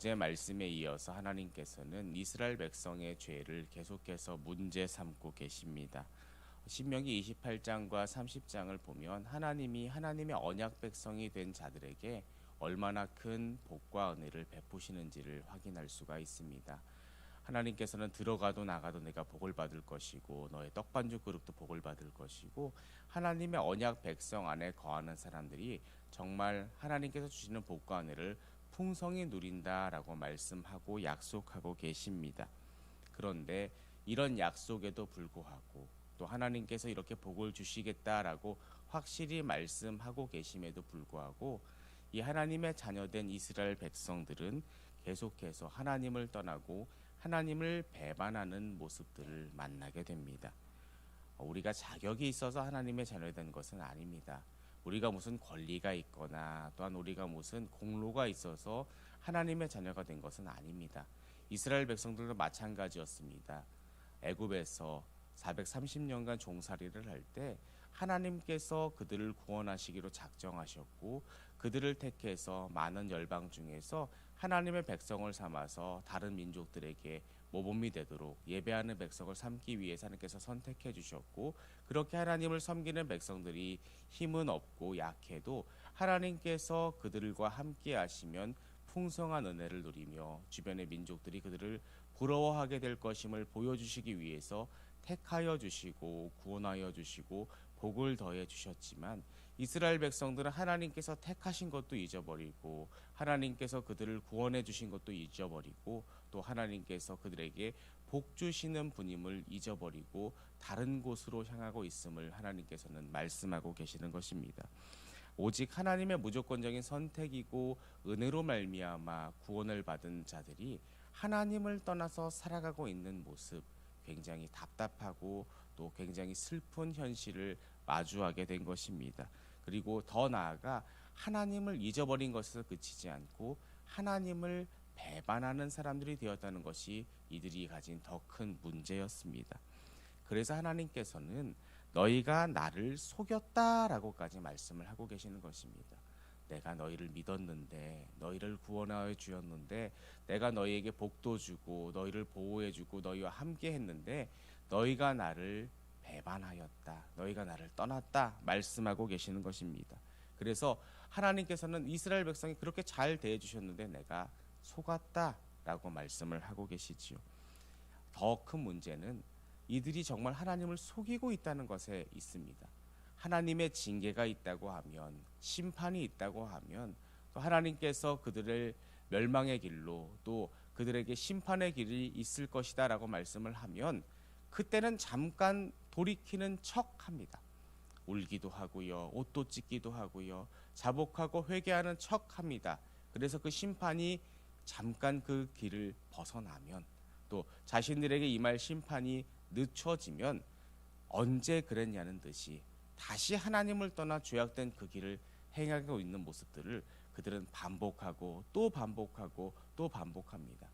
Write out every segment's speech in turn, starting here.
어제 말씀에 이어서 하나님께서는 이스라엘 백성의 죄를 계속해서 문제 삼고 계십니다. 신명기 28장과 30장을 보면 하나님이 하나님의 언약 백성이 된 자들에게 얼마나 큰 복과 은혜를 베푸시는지를 확인할 수가 있습니다. 하나님께서는 들어가도 나가도 내가 복을 받을 것이고 너의 떡반죽 그릇도 복을 받을 것이고 하나님의 언약 백성 안에 거하는 사람들이 정말 하나님께서 주시는 복과 은혜를 풍성히 누린다라고 말씀하고 약속하고 계십니다. 그런데 이런 약속에도 불구하고 또 하나님께서 이렇게 복을 주시겠다라고 확실히 말씀하고 계심에도 불구하고 이 하나님의 자녀된 이스라엘 백성들은 계속해서 하나님을 떠나고 하나님을 배반하는 모습들을 만나게 됩니다. 우리가 자격이 있어서 하나님의 자녀된 것은 아닙니다. 우리가 무슨 권리가 있거나 또한 우리가 무슨 공로가 있어서 하나님의 자녀가 된 것은 아닙니다. 이스라엘 백성들도 마찬가지였습니다. 애굽에서 430년간 종살이를 할 때 하나님께서 그들을 구원하시기로 작정하셨고 그들을 택해서 많은 열방 중에서 하나님의 백성을 삼아서 다른 민족들에게 모범이 되도록 예배하는 백성을 삼기 위해서 하나님께서 선택해 주셨고 그렇게 하나님을 섬기는 백성들이 힘은 없고 약해도 하나님께서 그들과 함께 하시면 풍성한 은혜를 누리며 주변의 민족들이 그들을 부러워하게 될 것임을 보여주시기 위해서 택하여 주시고 구원하여 주시고 복을 더해 주셨지만 이스라엘 백성들은 하나님께서 택하신 것도 잊어버리고 하나님께서 그들을 구원해 주신 것도 잊어버리고 또 하나님께서 그들에게 복 주시는 분임을 잊어버리고 다른 곳으로 향하고 있음을 하나님께서는 말씀하고 계시는 것입니다. 오직 하나님의 무조건적인 선택이고 은혜로 말미암아 구원을 받은 자들이 하나님을 떠나서 살아가고 있는 모습 굉장히 답답하고 또 굉장히 슬픈 현실을 마주하게 된 것입니다. 그리고 더 나아가 하나님을 잊어버린 것에서 그치지 않고 하나님을 배반하는 사람들이 되었다는 것이 이들이 가진 더 큰 문제였습니다. 그래서 하나님께서는 너희가 나를 속였다라고까지 말씀을 하고 계시는 것입니다. 내가 너희를 믿었는데 너희를 구원하여 주었는데 내가 너희에게 복도 주고 너희를 보호해 주고 너희와 함께 했는데 너희가 나를 배반하였다. 너희가 나를 떠났다. 말씀하고 계시는 것입니다. 그래서 하나님께서는 이스라엘 백성이 그렇게 잘 대해 주셨는데 내가 속았다라고 말씀을 하고 계시지요. 더 큰 문제는 이들이 정말 하나님을 속이고 있다는 것에 있습니다. 하나님의 징계가 있다고 하면 심판이 있다고 하면 또 하나님께서 그들을 멸망의 길로 또 그들에게 심판의 길이 있을 것이다라고 말씀을 하면 그때는 잠깐 돌이키는 척 합니다. 울기도 하고요, 옷도 찢기도 하고요, 자복하고 회개하는 척 합니다. 그래서 그 심판이 잠깐 그 길을 벗어나면 또 자신들에게 임할 심판이 늦춰지면 언제 그랬냐는 듯이 다시 하나님을 떠나 죄악된 그 길을 행하고 있는 모습들을 그들은 반복하고 또 반복하고 또 반복합니다.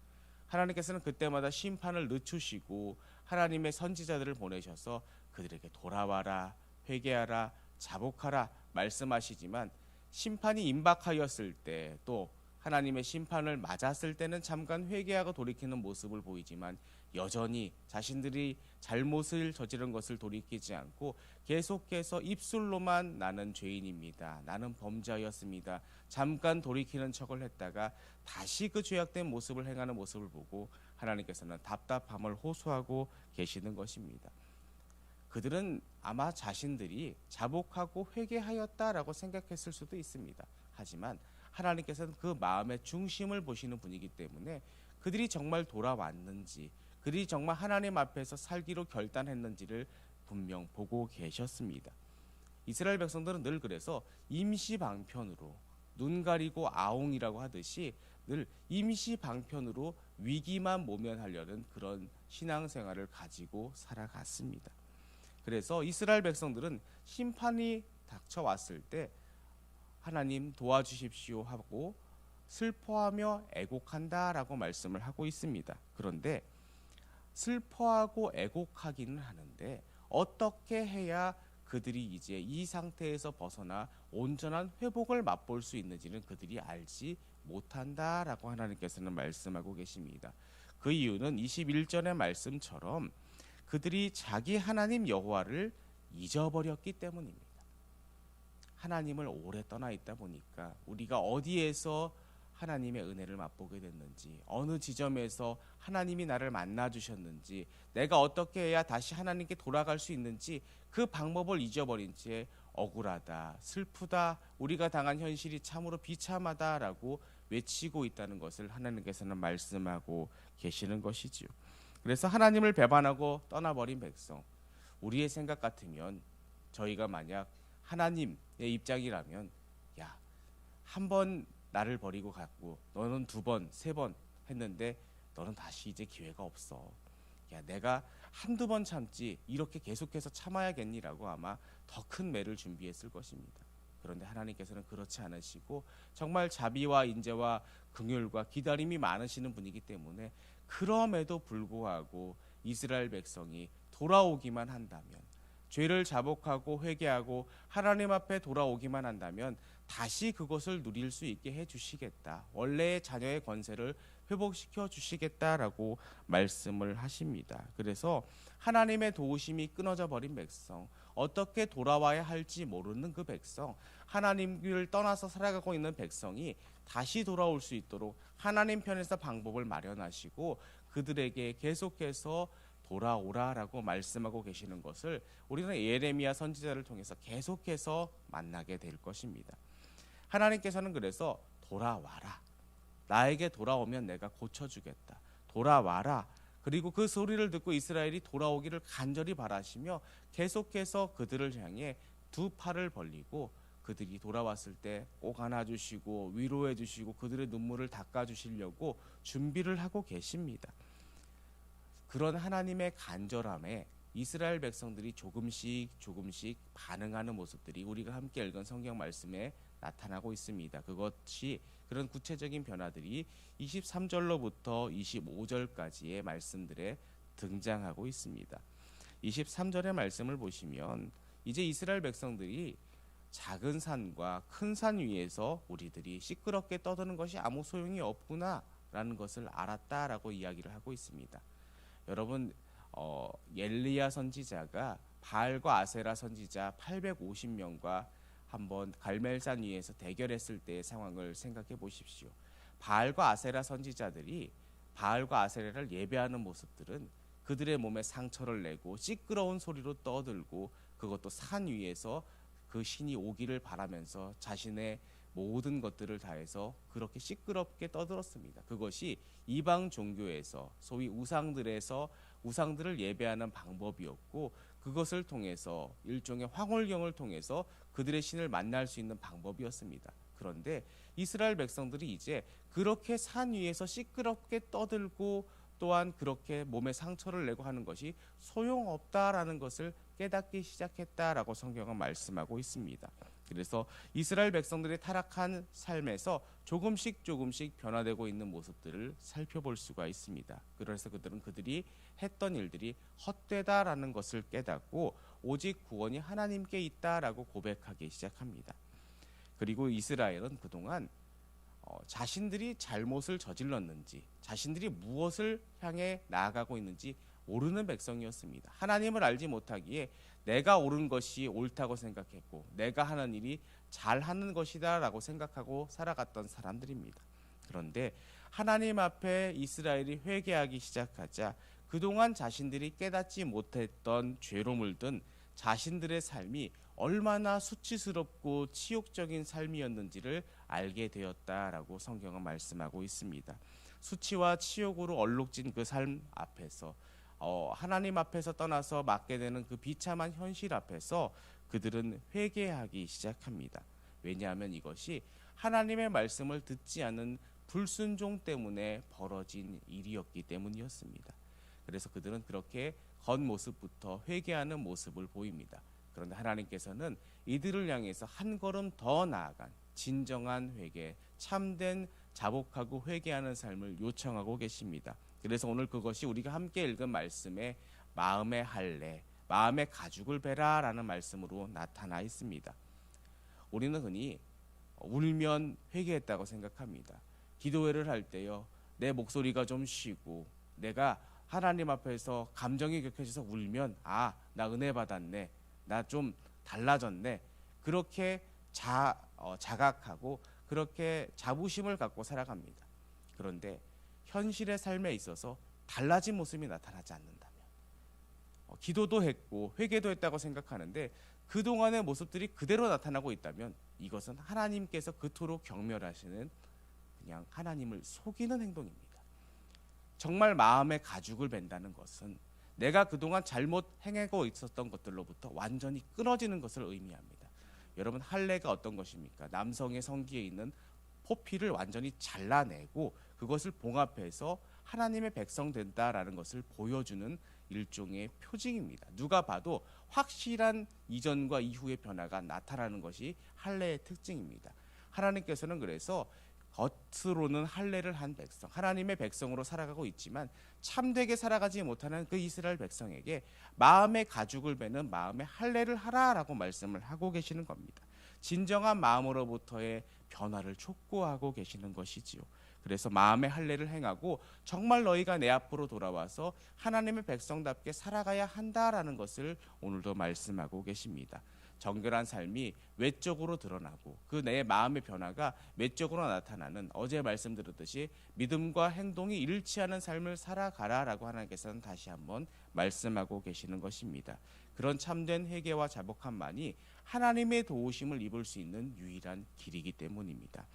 하나님께서는 그때마다 심판을 늦추시고 하나님의 선지자들을 보내셔서 그들에게 돌아와라, 회개하라, 자복하라 말씀하시지만 심판이 임박하였을 때 또 하나님의 심판을 맞았을 때는 잠깐 회개하고 돌이키는 모습을 보이지만 여전히 자신들이 잘못을 저지른 것을 돌이키지 않고 계속해서 입술로만 나는 죄인입니다. 나는 범죄하였습니다. 잠깐 돌이키는 척을 했다가 다시 그 죄악된 모습을 행하는 모습을 보고 하나님께서는 답답함을 호소하고 계시는 것입니다. 그들은 아마 자신들이 자복하고 회개하였다라고 생각했을 수도 있습니다. 하지만 하나님께서는 그 마음의 중심을 보시는 분이기 때문에 그들이 정말 돌아왔는지 그들이 정말 하나님 앞에서 살기로 결단했는지를 분명 보고 계셨습니다. 이스라엘 백성들은 늘 그래서 임시 방편으로 눈 가리고 아웅이라고 하듯이 늘 임시 방편으로 위기만 모면하려는 그런 신앙생활을 가지고 살아갔습니다. 그래서 이스라엘 백성들은 심판이 닥쳐왔을 때 하나님 도와주십시오 하고 슬퍼하며 애곡한다라고 말씀을 하고 있습니다. 그런데 슬퍼하고 애곡하기는 하는데 어떻게 해야 그들이 이제 이 상태에서 벗어나 온전한 회복을 맛볼 수 있는지는 그들이 알지 못한다라고 하나님께서는 말씀하고 계십니다. 그 이유는 21절의 말씀처럼 그들이 자기 하나님 여호와를 잊어버렸기 때문입니다. 하나님을 오래 떠나 있다 보니까 우리가 어디에서 하나님의 은혜를 맛보게 됐는지 어느 지점에서 하나님이 나를 만나 주셨는지 내가 어떻게 해야 다시 하나님께 돌아갈 수 있는지 그 방법을 잊어버린 채 억울하다 슬프다 우리가 당한 현실이 참으로 비참하다라고 외치고 있다는 것을 하나님께서는 말씀하고 계시는 것이지요. 그래서 하나님을 배반하고 떠나버린 백성 우리의 생각 같으면 저희가 만약 하나님의 입장이라면 야 한 번 나를 버리고 갔고 너는 두 번 세 번 했는데 너는 다시 이제 기회가 없어 야 내가 한두 번 참지 이렇게 계속해서 참아야겠니라고 아마 더 큰 매를 준비했을 것입니다 그런데 하나님께서는 그렇지 않으시고 정말 자비와 인재와 긍휼과 기다림이 많으시는 분이기 때문에 그럼에도 불구하고 이스라엘 백성이 돌아오기만 한다면 죄를 자복하고 회개하고 하나님 앞에 돌아오기만 한다면 다시 그것을 누릴 수 있게 해 주시겠다. 원래의 자녀의 권세를 회복시켜 주시겠다라고 말씀을 하십니다. 그래서 하나님의 도우심이 끊어져 버린 백성, 어떻게 돌아와야 할지 모르는 그 백성, 하나님을 떠나서 살아가고 있는 백성이 다시 돌아올 수 있도록 하나님 편에서 방법을 마련하시고 그들에게 계속해서 돌아오라라고 말씀하고 계시는 것을 우리는 예레미야 선지자를 통해서 계속해서 만나게 될 것입니다. 하나님께서는 그래서 돌아와라. 나에게 돌아오면 내가 고쳐주겠다. 돌아와라. 그리고 그 소리를 듣고 이스라엘이 돌아오기를 간절히 바라시며 계속해서 그들을 향해 두 팔을 벌리고 그들이 돌아왔을 때 꼭 안아주시고 위로해 주시고 그들의 눈물을 닦아 주시려고 준비를 하고 계십니다. 그런 하나님의 간절함에 이스라엘 백성들이 조금씩 조금씩 반응하는 모습들이 우리가 함께 읽은 성경 말씀에 나타나고 있습니다. 그것이 그런 구체적인 변화들이 23절로부터 25절까지의 말씀들에 등장하고 있습니다. 23절의 말씀을 보시면 이제 이스라엘 백성들이 작은 산과 큰 산 위에서 우리들이 시끄럽게 떠드는 것이 아무 소용이 없구나라는 것을 알았다라고 이야기를 하고 있습니다. 여러분 어, 엘리야 선지자가 바알과 아세라 선지자 850명과 한번 갈멜산 위에서 대결했을 때의 상황을 생각해 보십시오. 바알과 아세라 선지자들이 바알과 아세라를 예배하는 모습들은 그들의 몸에 상처를 내고 시끄러운 소리로 떠들고 그것도 산 위에서 그 신이 오기를 바라면서 자신의 모든 것들을 다해서 그렇게 시끄럽게 떠들었습니다. 그것이 이방 종교에서 소위 우상들에서 우상들을 예배하는 방법이었고 그것을 통해서 일종의 황홀경을 통해서 그들의 신을 만날 수 있는 방법이었습니다. 그런데 이스라엘 백성들이 이제 그렇게 산 위에서 시끄럽게 떠들고 또한 그렇게 몸에 상처를 내고 하는 것이 소용없다라는 것을 깨닫기 시작했다라고 성경은 말씀하고 있습니다. 그래서 이스라엘 백성들의 타락한 삶에서 조금씩 조금씩 변화되고 있는 모습들을 살펴볼 수가 있습니다. 그래서 그들은 그들이 했던 일들이 헛되다라는 것을 깨닫고 오직 구원이 하나님께 있다라고 고백하기 시작합니다. 그리고 이스라엘은 그동안 어, 자신들이 잘못을 저질렀는지 자신들이 무엇을 향해 나아가고 있는지 모르는 백성이었습니다. 하나님을 알지 못하기에 내가 옳은 것이 옳다고 생각했고 내가 하는 일이 잘하는 것이다라고 생각하고 살아갔던 사람들입니다. 그런데 하나님 앞에 이스라엘이 회개하기 시작하자 그동안 자신들이 깨닫지 못했던 죄로 물든 자신들의 삶이 얼마나 수치스럽고 치욕적인 삶이었는지를 알게 되었다라고 성경은 말씀하고 있습니다. 수치와 치욕으로 얼룩진 그 삶 앞에서 어, 하나님 앞에서 떠나서 맞게 되는 그 비참한 현실 앞에서 그들은 회개하기 시작합니다. 왜냐하면 이것이 하나님의 말씀을 듣지 않은 불순종 때문에 벌어진 일이었기 때문이었습니다. 그래서 그들은 그렇게 겉모습부터 회개하는 모습을 보입니다. 그런데 하나님께서는 이들을 향해서 한 걸음 더 나아간 진정한 회개, 참된 자복하고 회개하는 삶을 요청하고 계십니다. 그래서 오늘 그것이 우리가 함께 읽은 말씀에 마음의 할례, 마음의 가죽을 베라라는 말씀으로 나타나 있습니다. 우리는 흔히 울면 회개했다고 생각합니다. 기도회를 할 때요. 내 목소리가 좀 쉬고 내가 하나님 앞에서 감정이 격해져서 울면 아, 나 은혜 받았네. 나 좀 달라졌네. 그렇게 자 어, 자각하고 그렇게 자부심을 갖고 살아갑니다. 그런데 현실의 삶에 있어서 달라진 모습이 나타나지 않는다면 어, 기도도 했고 회개도 했다고 생각하는데 그 동안의 모습들이 그대로 나타나고 있다면 이것은 하나님께서 그토록 경멸하시는 그냥 하나님을 속이는 행동입니다. 정말 마음의 가죽을 벤다는 것은 내가 그동안 잘못 행하고 있었던 것들로부터 완전히 끊어지는 것을 의미합니다. 여러분 할례가 어떤 것입니까? 남성의 성기에 있는 포피를 완전히 잘라내고 그것을 봉합해서 하나님의 백성 된다라는 것을 보여주는 일종의 표징입니다. 누가 봐도 확실한 이전과 이후의 변화가 나타나는 것이 할례의 특징입니다. 하나님께서는 그래서 겉으로는 할례를 한 백성, 하나님의 백성으로 살아가고 있지만 참되게 살아가지 못하는 그 이스라엘 백성에게 마음의 가죽을 베는 마음의 할례를 하라라고 말씀을 하고 계시는 겁니다. 진정한 마음으로부터의 변화를 촉구하고 계시는 것이지요. 그래서 마음의 할례를 행하고 정말 너희가 내 앞으로 돌아와서 하나님의 백성답게 살아가야 한다라는 것을 오늘도 말씀하고 계십니다. 정결한 삶이 외적으로 드러나고 그 내 마음의 변화가 외적으로 나타나는 어제 말씀드렸듯이 믿음과 행동이 일치하는 삶을 살아가라라고 하나님께서는 다시 한번 말씀하고 계시는 것입니다. 그런 참된 회개와 자복함만이 하나님의 도우심을 입을 수 있는 유일한 길이기 때문입니다.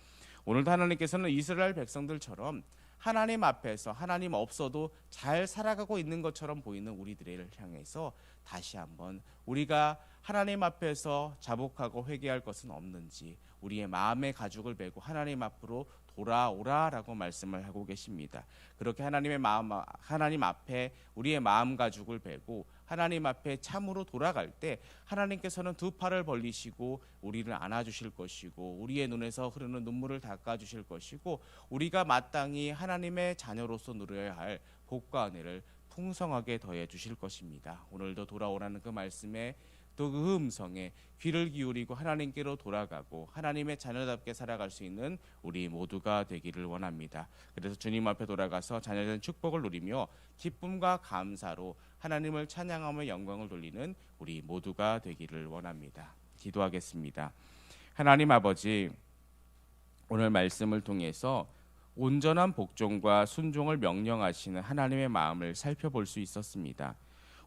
오늘도 하나님께서는 이스라엘 백성들처럼 하나님 앞에서 하나님 없어도 잘 살아가고 있는 것처럼 보이는 우리들을 향해서 다시 한번 우리가 하나님 앞에서 자복하고 회개할 것은 없는지 우리의 마음의 가죽을 베고 하나님 앞으로 돌아오라라고 말씀을 하고 계십니다. 그렇게 하나님의 마음 하나님 앞에 우리의 마음 가죽을 베고 하나님 앞에 참으로 돌아갈 때 하나님께서는 두 팔을 벌리시고 우리를 안아 주실 것이고 우리의 눈에서 흐르는 눈물을 닦아 주실 것이고 우리가 마땅히 하나님의 자녀로서 누려야 할 복과 은혜를 풍성하게 더해 주실 것입니다. 오늘도 돌아오라는 그 말씀에 또그 음성에 귀를 기울이고 하나님께로 돌아가고 하나님의 자녀답게 살아갈 수 있는 우리 모두가 되기를 원합니다. 그래서 주님 앞에 돌아가서 자녀된 축복을 누리며 기쁨과 감사로 하나님을 찬양하며 영광을 돌리는 우리 모두가 되기를 원합니다. 기도하겠습니다. 하나님 아버지 오늘 말씀을 통해서 온전한 복종과 순종을 명령하시는 하나님의 마음을 살펴볼 수 있었습니다.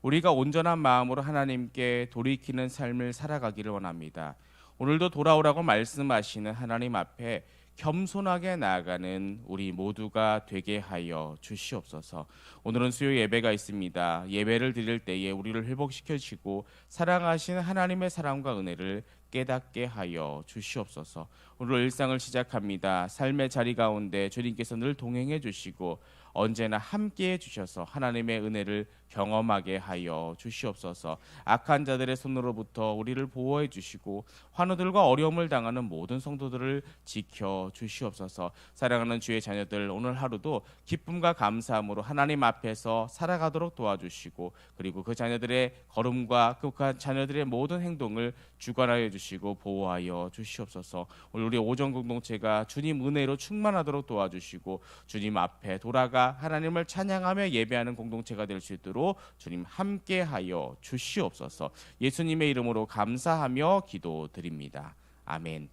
우리가 온전한 마음으로 하나님께 돌이키는 삶을 살아가기를 원합니다. 오늘도 돌아오라고 말씀하시는 하나님 앞에 겸손하게 나아가는 우리 모두가 되게 하여 주시옵소서. 오늘은 수요 예배가 있습니다. 예배를 드릴 때에 우리를 회복시켜 주시고 사랑하시는 하나님의 사랑과 은혜를 깨닫게 하여 주시옵소서. 오늘 일상을 시작합니다. 삶의 자리 가운데 주님께서 늘 동행해 주시고 언제나 함께 해 주셔서 하나님의 은혜를 경험하게 하여 주시옵소서. 악한 자들의 손으로부터 우리를 보호해 주시고 환우들과 어려움을 당하는 모든 성도들을 지켜 주시옵소서. 사랑하는 주의 자녀들 오늘 하루도 기쁨과 감사함으로 하나님 앞에서 살아가도록 도와주시고 그리고 그 자녀들의 걸음과 그 자녀들의 모든 행동을 주관하여 주시고 보호하여 주시옵소서. 오늘 우리 오전 공동체가 주님 은혜로 충만하도록 도와주시고 주님 앞에 돌아가 하나님을 찬양하며 예배하는 공동체가 될 수 있도록 주님 함께하여 주시옵소서. 예수님의 이름으로 감사하며 기도드립니다. 아멘.